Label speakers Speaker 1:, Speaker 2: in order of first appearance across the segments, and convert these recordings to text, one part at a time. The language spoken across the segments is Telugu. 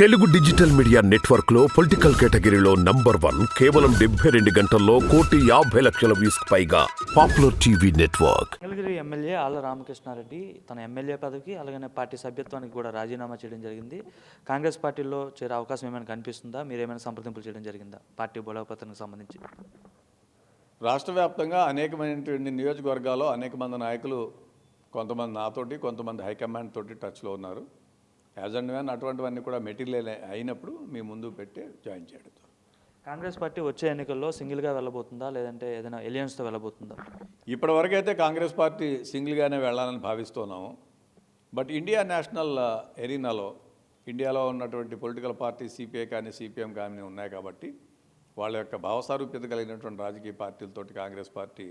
Speaker 1: తెలుగు డిజిటల్ మీడియా నెట్వర్క్లో పొలిటికల్ కేటగిరీలో నంబర్ వన్ కేవలం డెబ్బై రెండు గంటల్లో కోటి యాభై లక్షల వ్యూస్ పైగా popular TV network.
Speaker 2: Mangalagiri MLA Alla Ramakrishna Reddy తన ఎమ్మెల్యే పదవికి అలాగనే పార్టీ సభ్యత్వానికి కూడా రాజీనామా చేయడం జరిగింది. కాంగ్రెస్ పార్టీలో చేరే అవకాశం ఏమైనా కనిపిస్తుందా? మీరు ఏమైనా సంప్రదింపులు చేయడం జరిగిందా? పార్టీ బలోపేతానికి సంబంధించి.
Speaker 3: రాష్ట్ర వ్యాప్తంగా అనేకమైనటువంటి నియోజకవర్గాల్లో అనేక మంది నాయకులు కొంతమంది నాతోటి కొంతమంది హైకమాండ్ తోటి టచ్లో ఉన్నారు. యాజ్ అండ్ వ్యాన్ అటువంటివన్నీ కూడా మెటీరియల్ అయినప్పుడు మీ ముందు పెట్టి జాయిన్ చేయడం.
Speaker 2: కాంగ్రెస్ పార్టీ వచ్చే ఎన్నికల్లో సింగిల్గా వెళ్ళబోతుందా? లేదంటే ఏదైనా ఎలియన్స్తో వెళ్ళబోతుందా?
Speaker 3: ఇప్పటివరకు అయితే కాంగ్రెస్ పార్టీ సింగిల్గానే వెళ్ళాలని భావిస్తున్నాము. బట్ ఇండియా నేషనల్ ఎరీనాలో ఇండియాలో ఉన్నటువంటి పొలిటికల్ పార్టీ సిపిఐ కానీ సిపిఎం కానీ ఉన్నాయి కాబట్టి వాళ్ళ యొక్క భావసారూప్యత కలిగినటువంటి రాజకీయ పార్టీలతోటి Congress party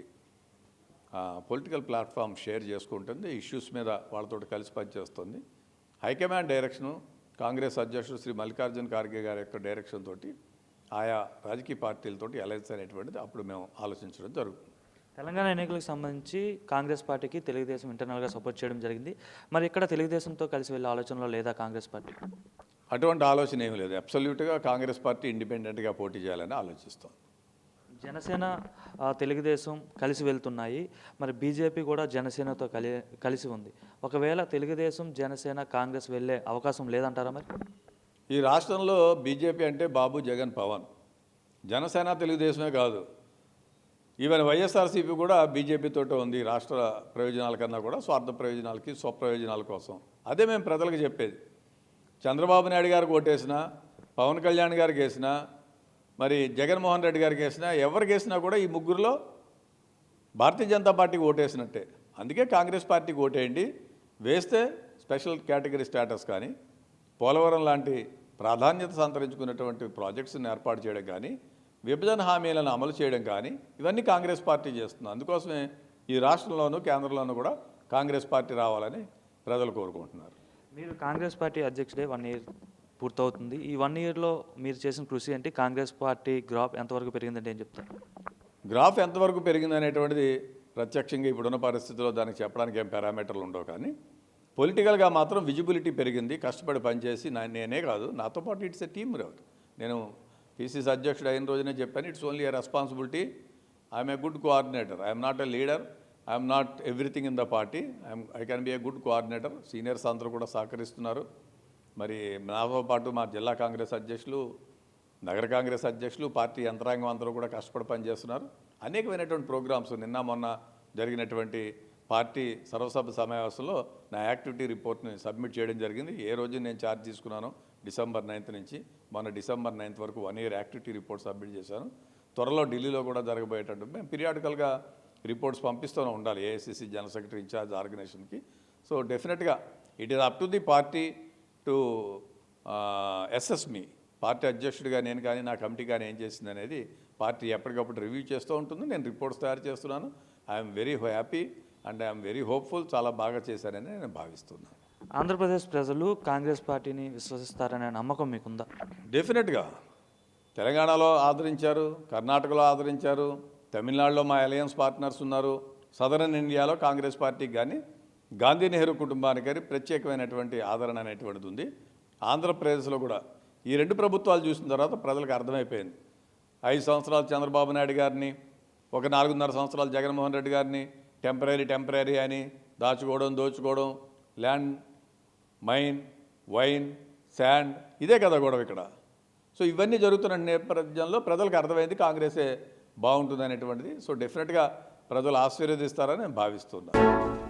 Speaker 3: political platform share చేసుకుంటుంది. ఇష్యూస్ మీద వాళ్ళతోటి కలిసి పనిచేస్తుంది. హైకమాండ్ డైరెక్షను కాంగ్రెస్ అధ్యక్షుడు శ్రీ మల్లికార్జున ఖార్గే గారి యొక్క డైరెక్షన్ తోటి ఆయా రాజకీయ పార్టీలతోటి అలయన్స్ అనేటువంటిది అప్పుడు మేము ఆలోచించడం జరుగుతుంది.
Speaker 2: తెలంగాణ ఎన్నికలకు సంబంధించి కాంగ్రెస్ పార్టీకి తెలుగుదేశం ఇంటర్నల్గా సపోర్ట్ చేయడం జరిగింది. మరి ఇక్కడ తెలుగుదేశంతో కలిసి వెళ్ళే ఆలోచనలో లేదా కాంగ్రెస్ పార్టీ?
Speaker 3: అటువంటి ఆలోచన ఏమీ లేదు. అబ్సల్యూట్గా కాంగ్రెస్ పార్టీ ఇండిపెండెంట్గా పోటీ చేయాలని ఆలోచిస్తాం
Speaker 2: జనసేన తెలుగుదేశం కలిసి వెళ్తున్నాయి. మరి బీజేపీ కూడా జనసేనతో కలి కలిసి ఉంది. ఒకవేళ తెలుగుదేశం జనసేన కాంగ్రెస్ వెళ్ళే అవకాశం లేదంటారా మరి?
Speaker 3: ఈ రాష్ట్రంలో బీజేపీ అంటే బాబు జగన్ పవన్. జనసేన తెలుగుదేశమే కాదు. ఈవెన్ వైఎస్ఆర్సీపీ కూడా బీజేపీతోటే ఉంది. రాష్ట్ర ప్రయోజనాల కన్నా కూడా స్వార్థ ప్రయోజనాలకి స్వప్రయోజనాల కోసం. అదే మేము ప్రజలకు చెప్పేది. చంద్రబాబు నాయుడు గారికి ఓటేసినా పవన్ కళ్యాణ్ గారికి వేసినా మరి జగన్మోహన్ రెడ్డి గారికి వేసినా ఎవరికి వేసినా కూడా ఈ ముగ్గురులో భారతీయ జనతా పార్టీకి ఓటేసినట్టే. అందుకే కాంగ్రెస్ పార్టీకి ఓటేయండి. వేస్తే స్పెషల్ కేటగిరీ స్టేటస్ కానీ పోలవరం లాంటి ప్రాధాన్యత సంతరించుకున్నటువంటి ప్రాజెక్ట్స్ని ఏర్పాటు చేయడం కానీ విభజన హామీలను అమలు చేయడం కానీ ఇవన్నీ కాంగ్రెస్ పార్టీ చేస్తుంది. అందుకోసమే ఈ రాష్ట్రంలోనూ కేంద్రంలోనూ కూడా కాంగ్రెస్ పార్టీ రావాలని ప్రజలు కోరుకుంటున్నారు.
Speaker 2: మీరు కాంగ్రెస్ పార్టీ అధ్యక్షుడే వన్ ఇయర్. పూర్తవుతుంది. ఈ వన్ ఇయర్లో మీరు చేసిన కృషి ఏంటి? కాంగ్రెస్ పార్టీ గ్రాఫ్ ఎంతవరకు పెరిగిందంటే ఏం చెప్తారు?
Speaker 3: గ్రాఫ్ ఎంతవరకు పెరిగింది అనేటువంటిది ప్రత్యక్షంగా ఇప్పుడున్న పరిస్థితుల్లో దానికి చెప్పడానికి ఏం పారామీటర్లు ఉండవు కానీ పొలిటికల్గా మాత్రం విజిబిలిటీ పెరిగింది కష్టపడి పనిచేసి నా నేనే కాదు నాతో పాటు ఇట్స్ ఎ టీమ్ రౌట్ నేను పీసీసీ అధ్యక్షుడు అయిన రోజునే చెప్పాను it's only a responsibility I'm a good coordinator I'm not a leader I'm not everything in the party I'm I can be a good coordinator seniors అందరూ కూడా సహకరిస్తున్నారు. మరి నాతో పాటు మా జిల్లా కాంగ్రెస్ అధ్యక్షులు నగర కాంగ్రెస్ అధ్యక్షులు పార్టీ యంత్రాంగం అందరూ కూడా కష్టపడి పనిచేస్తున్నారు. అనేకమైనటువంటి ప్రోగ్రామ్స్ నిన్న మొన్న జరిగినటువంటి పార్టీ సర్వసభ సమావేశంలో నా యాక్టివిటీ రిపోర్ట్ని సబ్మిట్ చేయడం జరిగింది. ఏ రోజు నేను ఛార్జ్ తీసుకున్నాను డిసెంబర్ నైన్త్ నుంచి మొన్న డిసెంబర్ నైన్త్ వరకు one year activity report submit చేశాను. త్వరలో ఢిల్లీలో కూడా జరగబోయేటట్టు మేము పీరియాడికల్గా రిపోర్ట్స్ పంపిస్తూనే ఉండాలి ఏఐసిసి జనరల్ సెక్రటరీ ఇన్ఛార్జ్ ఆర్గనైజేషన్కి. సో డెఫినెట్గా it is up to the party to assess me party అధ్యక్షుడిగా నేను కానీ నా కమిటీ కానీ ఏం చేసింది అనేది పార్టీ ఎప్పటికప్పుడు రివ్యూ చేస్తూ ఉంటుంది. నేను రిపోర్ట్స్ తయారు చేస్తున్నాను. I'm very happy and I'm very hopeful చాలా బాగా చేశానని నేను భావిస్తున్నాను.
Speaker 2: ఆంధ్రప్రదేశ్ ప్రజలు కాంగ్రెస్ పార్టీని విశ్వసిస్తారనే నమ్మకం మీకుందా?
Speaker 3: డెఫినెట్గా తెలంగాణలో ఆదరించారు కర్ణాటకలో ఆదరించారు తమిళనాడులో మా అలయన్స్ పార్ట్నర్స్ ఉన్నారు. సదరన్ ఇండియాలో కాంగ్రెస్ పార్టీకి కానీ గాంధీ నెహ్రూ కుటుంబానికి ప్రత్యేకమైనటువంటి ఆదరణ అనేటువంటిది ఉంది. ఆంధ్రప్రదేశ్లో కూడా ఈ రెండు ప్రభుత్వాలు చూసిన తర్వాత ప్రజలకు అర్థమైపోయింది. ఐదు సంవత్సరాలు చంద్రబాబు నాయుడు గారిని ఒక నాలుగున్నర సంవత్సరాలు జగన్మోహన్ రెడ్డి గారిని టెంపరీ టెంపరీ అని దాచుకోవడం దోచుకోవడం ల్యాండ్ మైన్ వైన్ శాండ్ ఇదే కదా గొడవ ఇక్కడ. సో ఇవన్నీ జరుగుతున్న నేపథ్యంలో ప్రజలకు అర్థమైంది కాంగ్రెసే బాగుంటుంది అనేటువంటిది. సో డెఫినెట్గా ప్రజలు ఆశీర్వదిస్తారని నేను భావిస్తున్నాను